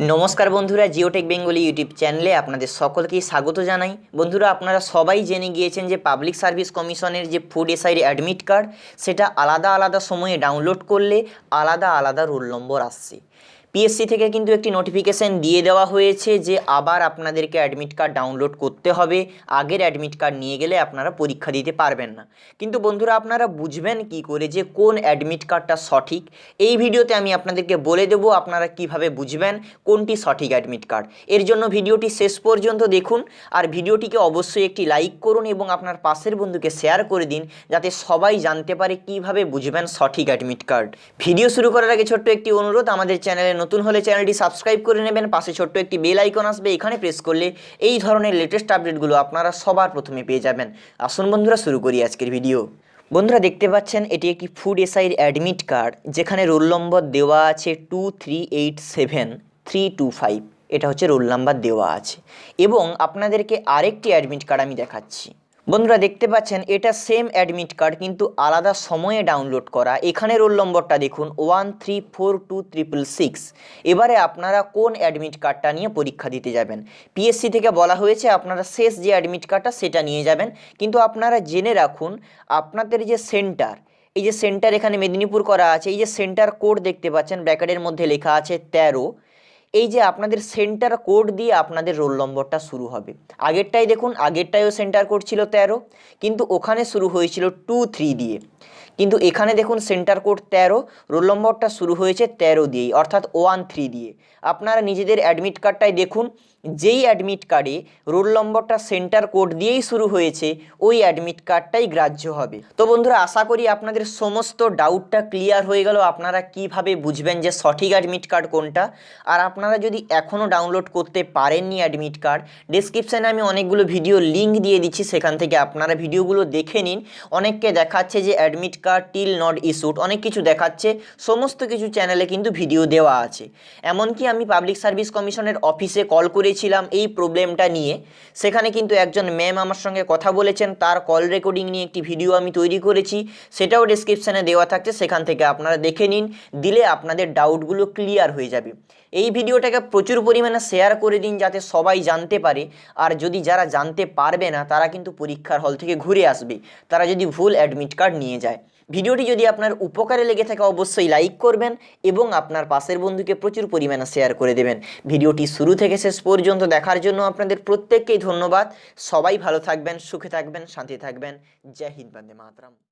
নমস্কার বন্ধুরা, Geotech Bengali YouTube চ্যানেলে আপনাদের সকলকেই স্বাগত জানাই। বন্ধুরা, আপনারা সবাই জেনে গিয়েছেন যে পাবলিক সার্ভিস কমিশনের যে ফুড এসআইয়ের অ্যাডমিট কার্ড, সেটা আলাদা আলাদা সময়ে ডাউনলোড করলে আলাদা আলাদা রোল নম্বর আসছে। পিএসসি থেকে কিন্তু একটি নোটিফিকেশান দিয়ে দেওয়া হয়েছে যে আবার আপনাদেরকে অ্যাডমিট কার্ড ডাউনলোড করতে হবে। আগের অ্যাডমিট কার্ড নিয়ে গেলে আপনারা পরীক্ষা দিতে পারবেন না। কিন্তু বন্ধুরা, আপনারা বুঝবেন কি করে যে কোন অ্যাডমিট কার্ডটা সঠিক? এই ভিডিওতে আমি আপনাদেরকে বলে দেবো আপনারা কীভাবে বুঝবেন কোনটি সঠিক অ্যাডমিট কার্ড এর জন্য ভিডিওটি শেষ পর্যন্ত দেখুন আর ভিডিওটিকে অবশ্যই একটি লাইক করুন এবং আপনার পাশের বন্ধুকে শেয়ার করে দিন যাতে সবাই জানতে পারে কীভাবে বুঝবেন সঠিক অ্যাডমিট কার্ড ভিডিও শুরু করার আগে ছোট্ট একটি অনুরোধ, আমাদের চ্যানেলে নতুন হলে চ্যানেলটি সাবস্ক্রাইব করে নেবেন। পাশে ছোট্ট একটি বেল আইকন আসবে, এখানে প্রেস করলে এই ধরনের লেটেস্ট আপডেটগুলো আপনারা সবার প্রথমে পেয়ে যাবেন। আসুন বন্ধুরা, শুরু করি আজকের ভিডিও বন্ধুরা, দেখতে পাচ্ছেন, এটি একটি ফুড এসআইয়ের অ্যাডমিট কার্ড যেখানে রোল নম্বর দেওয়া আছে two three eight seven three two five এটা হচ্ছে রোল নাম্বার দেওয়া আছে। এবং আপনাদেরকে আরেকটি অ্যাডমিট কার্ড আমি দেখাচ্ছি। বন্ধুরা দেখতে পাচ্ছেন, এটা সেম অ্যাডমিট কার্ড কিন্তু আলাদা সময়ে ডাউনলোড করা। এখানে রোল নম্বরটা দেখুন one three four two triple six এবারে আপনারা কোন অ্যাডমিট কার্ডটা নিয়ে পরীক্ষা দিতে যাবেন? পিএসসি থেকে বলা হয়েছে আপনারা শেষ যে অ্যাডমিট কার্ডটা সেটা নিয়ে যাবেন। কিন্তু আপনারা জেনে রাখুন, আপনাদের যে সেন্টার এই যে সেন্টার এখানে মেদিনীপুর করা আছে, এই যে সেন্টার কোড দেখতে পাচ্ছেন ব্র্যাকেটের মধ্যে লেখা আছে তেরো। এই যে আপনাদের সেন্টার কোড দিয়ে আপনাদের রোল নম্বরটা শুরু হবে। আগেরটাই দেখুন, আগেরটাইও সেন্টার কোড ছিল তেরো, কিন্তু ওখানে শুরু হয়েছিল টু থ্রি দিয়ে। কিন্তু এখানে দেখুন সেন্টার কোড তেরো রোল নম্বরটা শুরু হয়েছে তেরো দিয়েই, অর্থাৎ ওয়ান থ্রি দিয়ে। আপনারা নিজেদের অ্যাডমিট কার্ডটাই দেখুন, যেই অ্যাডমিট কার্ডে রোল নম্বরটা সেন্টার কোড দিয়েই শুরু হয়েছে, ওই অ্যাডমিট কার্ডটাই গ্রাহ্য হবে। তো বন্ধুরা, আশা করি আপনাদের সমস্ত ডাউটটা ক্লিয়ার হয়ে গেল, আপনারা কীভাবে বুঝবেন যে সঠিক অ্যাডমিট কার্ড কোনটা? আর আপনারা যদি এখনও ডাউনলোড করতে পারেননি অ্যাডমিট কার্ড ডিসক্রিপশানে আমি অনেকগুলো ভিডিও লিঙ্ক দিয়ে দিচ্ছি, সেখান থেকে আপনারা ভিডিওগুলো দেখে নিন। অনেককে দেখাচ্ছে যে admit card, till not issued, অনেক কিছু দেখাচ্ছে, সমস্ত কিছু চ্যানেলে কিন্তু ভিডিও দেওয়া আছে। এমনকি আমি পাবলিক সার্ভিস কমিশনের অফিসে কল করেছিলাম এই প্রবলেমটা নিয়ে। সেখানে কিন্তু একজন ম্যাম আমার সঙ্গে কথা বলেছেন, তার কল রেকর্ডিং নিয়ে একটি ভিডিও আমি তৈরি করেছি, সেটাও ডিসক্রিপশানে দেওয়া থাকছে, সেখান থেকে আপনারা দেখে নিন, দিলে আপনাদের ডাউটগুলো ক্লিয়ার হয়ে যাবে। এই ভিডিওটাকে প্রচুর পরিমাণে শেয়ার করে দিন যাতে সবাই জানতে পারে। আর যদি যারা জানতে পারবে না, তারা কিন্তু পরীক্ষার হল থেকে ঘুরে আসবে। তারা যদি ভুল অ্যাডমিট কার্ড নিয়ে যায়। ভিডিওটি যদি আপনার উপকারে লেগে থাকে, অবশ্যই লাইক করবেন এবং আপনার পাশের বন্ধুকে প্রচুর পরিমাণে শেয়ার করে দেবেন। ভিডিওটি শুরু থেকে শেষ পর্যন্ত দেখার জন্য আপনাদের প্রত্যেককেই ধন্যবাদ। সবাই ভালো থাকবেন, সুখে থাকবেন, শান্তি থাকবেন। জয় হিন্দ, বন্দে মাতরম।